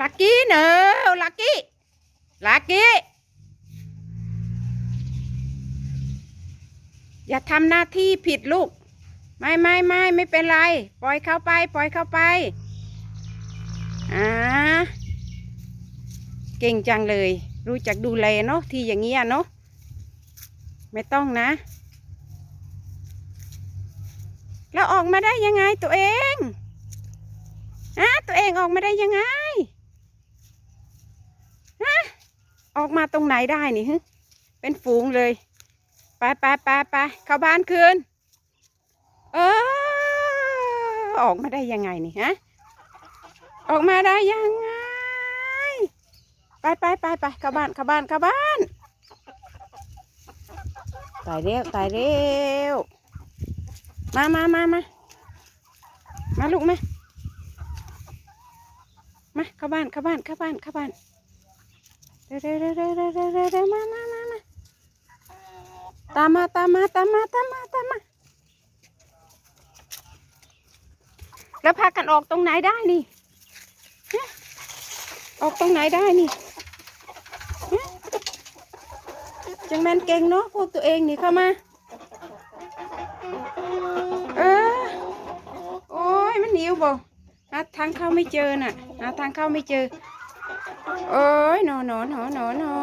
ลักกี้เนอะลักกี้ลักกี้ อย่าทำหน้าที่ผิดลูก ไม่ไม่ไม่ไม่เป็นไร ปล่อยเข้าไป ปล่อยเข้าไป อ่า เก่งจังเลย รู้จักดูแลเนาะที่อย่างเงี้ยเนาะ ไม่ต้องนะ แล้วออกมาได้ยังไงตัวเองอะตัวเองออกมาได้ยังไงฮะ ออกมาตรงไหนได้นี่ฮึเป็นฝูงเลย ไปไปไปไปเข้าบ้านคืน เออออกมาได้ยังไงนี่ฮะ ออกมาได้ยังไง ไปไปไปไปเข้าบ้านเข้าบ้านเข้าบ้านตายเร็วตายเร็วมามามามามาลูกมา มาเข้าบ้านเข้าบ้านเข้าบ้านเข้าบ้าน เร็วเร็วเร็วเร็วเร็วเร็วมามามามาตามมาตามมาตามมาตามมาตามมาแล้วพากันออกตรงไหนได้นี่ออกตรงไหนได้นี่จังแมนเก่งเนาะพวกตัวเองนี่เข้ามาเออโอ้ยมันหิวบ่หาทางเข้าไม่เจอน่ะหาทางเข้าไม่เจอ โอ้ยหนอหนอหนอหนอ